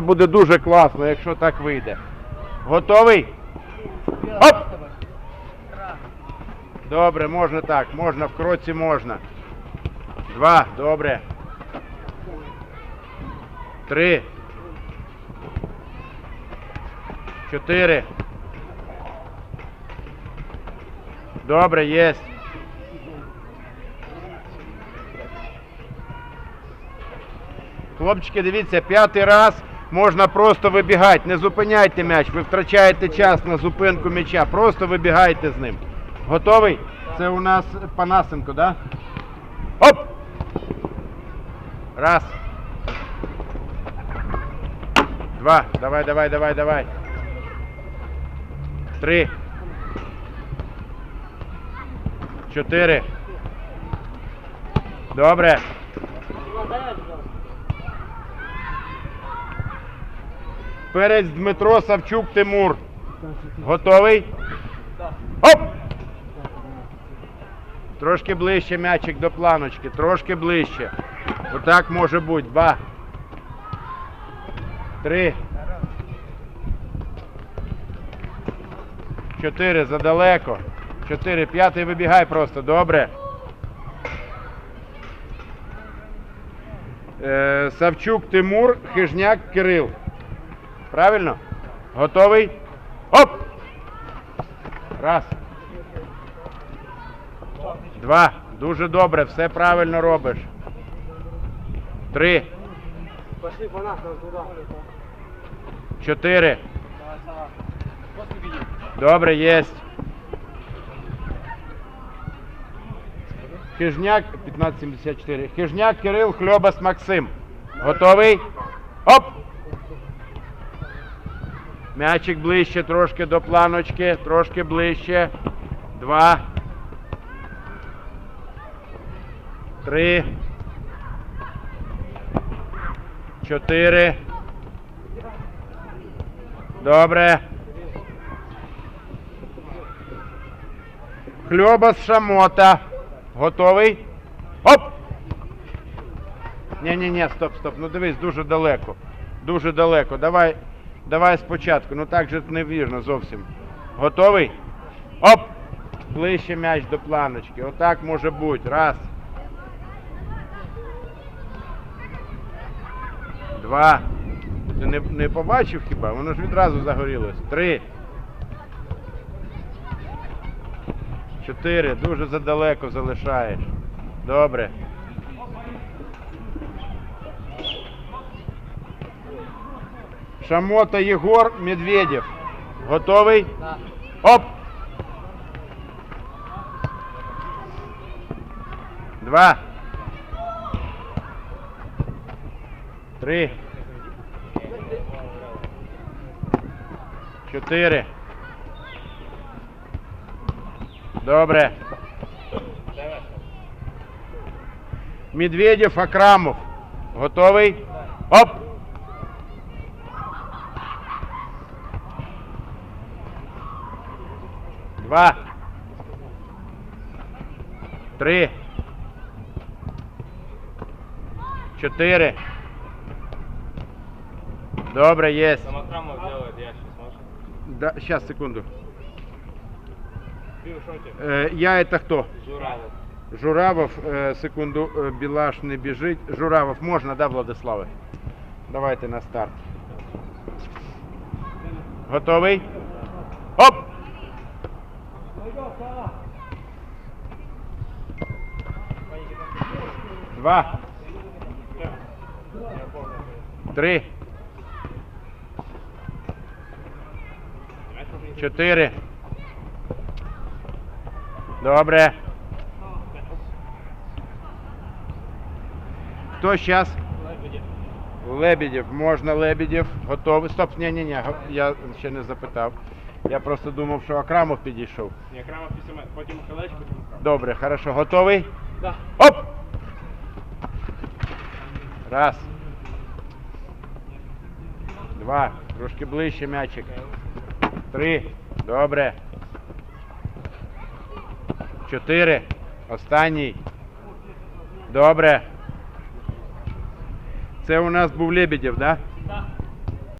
Це буде дуже класно, якщо так вийде. Готовий? Оп! Добре, можна так, можна в кроці можна. Два, добре. Три. Чотири. Добре, єсть. Хлопчики, дивіться, п'ятий раз можна просто вибігати. Не зупиняйте м'яч, ви втрачаєте час на зупинку м'яча. Просто вибігайте з ним. Готовий? Це у нас Панасенко, да? Оп! Раз. Два. Давай, давай, давай, давай. Три. Чотири. Добре. Перець Дмитро Савчук Тимур. Готовий? Оп! Трошки ближче м'ячик до планочки, трошки ближче. Отак може бути. Два. Три. Чотири задалеко. Чотири. П'ятий вибігай просто. Добре. Е, Савчук Тимур, Хижняк Кирил. Правильно? Готовий? Оп! Раз. Два. Дуже добре, все правильно робиш. Три. Чотири. Добре, єсть. Хижняк 1574. Хижняк Кирил, Хльобас Максим. Готовий? Оп! М'ячик ближче, трошки до планочки, трошки ближче. Два. Три. Чотири. Добре. Хльоба з шамота. Готовий? Оп! Ні, ні, ні, стоп, стоп. Ну дивись, дуже далеко. Дуже далеко. Давай, давай спочатку. Ну так же невірно зовсім. Готовий? Оп! Ближче м'яч до планочки. Отак може бути. Раз. Два. Ти не, не побачив хіба? Воно ж відразу загорілось. Три. Чотири. Дуже задалеко залишаєш. Добре. Шамота Єгор Медведєв. Готовий? Оп! Два. Три. Чотири. Добре. Медведєв Акрамов. Готовий? Оп! Два. Три. Чотири. Добре, есть. Самохрамов делает, я сейчас можешь. Да, сейчас, секунду. Ты в шоке? Э, я это кто? Журавов. Журавов, э, секунду, э, Білаш не біжить. Журавов, можна, да, Владиславе? Давайте на старт. Готовий? Оп! Два. Три. Чотири. Добре. Хто зараз? Лебедєв. Можна Лебедєв. Готовий. Стоп, ні, ні, ні. Я ще не запитав. Я просто думав, що Акрамов підійшов. Не, Крамов після мене. Потім Михайлович, потім Крамов. Добре, хорошо. Готовий? Да. Оп! Раз. Два. Трошки ближче м'ячик. Три. Добре. Чотири. Останній. Добре. Це у нас був Лебедєв, так? Да?